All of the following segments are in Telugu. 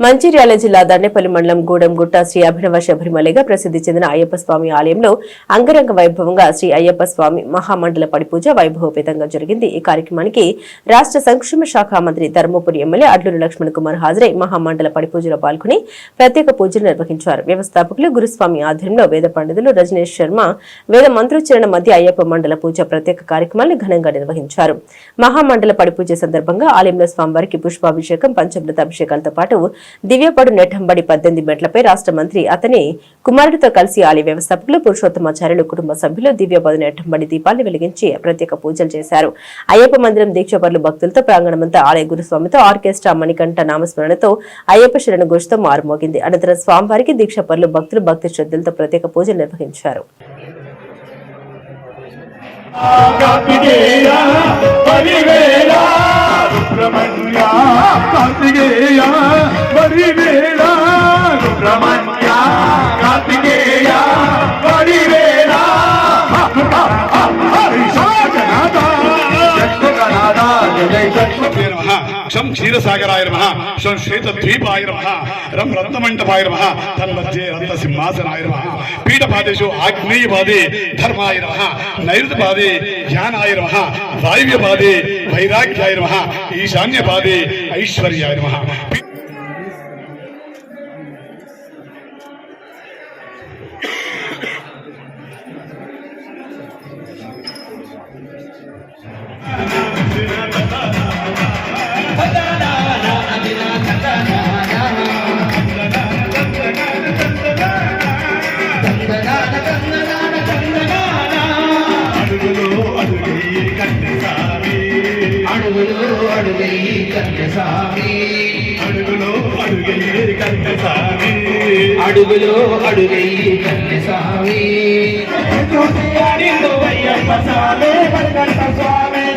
మంచిర్యాల జిల్లా దండేపల్లి మండలం గూడెంగుట్ట శ్రీ అభినవ శబరిమలగా ప్రసిద్ధి చెందిన అయ్యప్ప స్వామి ఆలయంలో అంగరంగ వైభవంగా శ్రీ అయ్యప్ప స్వామి మహామండల పడిపూజ వైభవపేతంగా జరిగింది. ఈ కార్యక్రమానికి రాష్ట్ర సంక్షేమ శాఖ మంత్రి ధర్మపురి ఎమ్మెల్యే అడ్లూరు లక్ష్మణ్ కుమార్ హాజరై మహామండల పడి పూజలో పాల్గొని ప్రత్యేక పూజలు నిర్వహించారు. వ్యవస్థాపకులు గురుస్వామి ఆధ్వర్యంలో వేద పండితులు రజనీష్ శర్మ వేద మంత్రోచ్చరణ మధ్య అయ్యప్ప మండల పూజ ప్రత్యేక కార్యక్రమాన్ని ఘనంగా నిర్వహించారు. మహామండల పడి పూజ సందర్భంగా ఆలయంలో స్వామివారికి పుష్పాభిషేకం పంచమృత అభిషేకాలతో పాటు దివ్యపడు నెట్టంబడి పద్దెనిమిది మెట్లపై రాష్ట్ర మంత్రి అతని కుమారుడితో కలిసి ఆలయ వ్యవస్థాపకులు పురుషోత్తమాచార్యులు కుటుంబ సభ్యులు దివ్యపదు నెట్టంబడి దీపాన్ని వెలిగించి ప్రత్యేక పూజలు చేశారు. అయ్యప్ప మందిరం దీక్షపరులు భక్తులతో ప్రాంగణమంతా ఆలయ గురుస్వామితో ఆర్కెస్ట్రా మణికంఠ నామస్మరణతో అయ్యప్ప శరణ ఘోషతో మారుమోగింది. అనంతరం స్వామివారికి దీక్షపరులు భక్తులు భక్తి శ్రద్ధలతో ప్రత్యేక పూజలు నిర్వహించారు. కార్తికేయ పరివేళ సుబ్రహ్మణ్య కార్తికేయ పరివేళ శం క్షీరసాగరాయ నమ. క్షం శ్వేతద్వీపాయ నమ. రం రత్నమంటపాయ నమ. తన్మధ్యే రత్న నమ. పీఠపాదేషు ఆగ్నేయపాదే ధర్మాయ నమ. నైరుతపాదే జ్ఞానాయ నమ. వాయువ్యపాదే వైరాగ్యాయ నమ. ఈశాన్యపాదే ఐశ్వర్యాయ నమ. అడుగులో అడుగై కట్టసామి అడుగులు అడుగై కన్యసామి? అడుగులో అడుగై కట్టసామి అడుగులు అడుగై కన్యసామి? అయ్యప్ప స్వామి పరకంట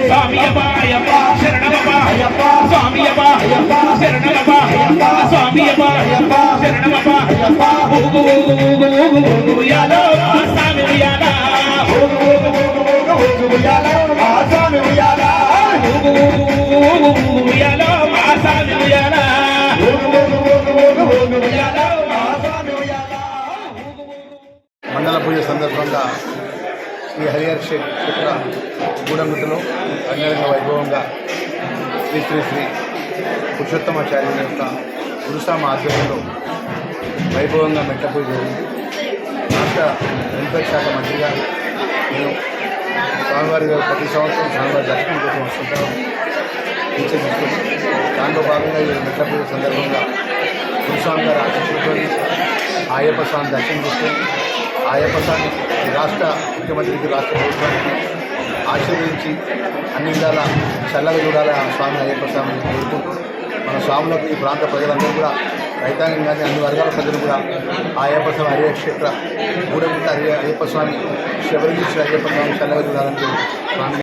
స్వామి స్వామియపాయప్ప శరణమపాయప్ప స్వామియపాయప్ప శరణమప స్వామియపాయప్ప శరణమప ఊగు ఊగు ఊగు ఊగు ఊగు ఉయ్యాలో మా స్వామి ఉయ్యాల ఊగు ఊగు ఊగు ఊగు ఊగు ఉయ్యాల మా స్వామి ఉయ్యాల ఊగు ఊగు ఊగు ఊగు ఉయ్యాలో మా స్వామి ఉయ్యాల ఊగు ఊగు ఊగు ఊగు ఊగు ఉయ్యాలో మా స్వామి ఉయ్యాల మండల పూజ సందర్భంగా శ్రీ హరిహర క్షేత్ర గూడమిటలో అంగరంగ వైభవంగా శ్రీ శ్రీ శ్రీ పురుషోత్తమాచార్యుల యొక్క గురుసామ ఆధ్వర్యంలో వైభవంగా మెట్లపూజ జరిగింది. రాష్ట్ర వెల్ఫేర్ శాఖ మంత్రిగా నేను స్వామివారి గారు ప్రతి సంవత్సరం స్వామివారి దర్శనం కోసం వస్తుంటాను. నిశ్చయిస్తుంది దాంట్లో భాగంగా ఈ మెట్లపూజ సందర్భంగా గురుస్వామి గారు ఆశీస్సులతో ఆయప్ప స్వామి దర్శనం చేసుకొని ఆయప్ప స్వామి రాష్ట్ర ముఖ్యమంత్రికి రాష్ట్ర ప్రభుత్వానికి ఆశీర్వదించి అన్ని విధాల చల్లగా చూడాలని స్వామి అయ్యప్ప స్వామిని కోరుకుంటూ మన స్వాములకు ఈ ప్రాంత ప్రజలందరూ కూడా రైతాంగం కానీ అన్ని వర్గాల ప్రజలు కూడా ఆ అయ్యప్ప స్వామి హరిహర క్షేత్ర గూడెముట్ట హరి అయ్యప్ప స్వామి శబరిగిరి అయ్యప్ప స్వామి చల్లగా చూడాలని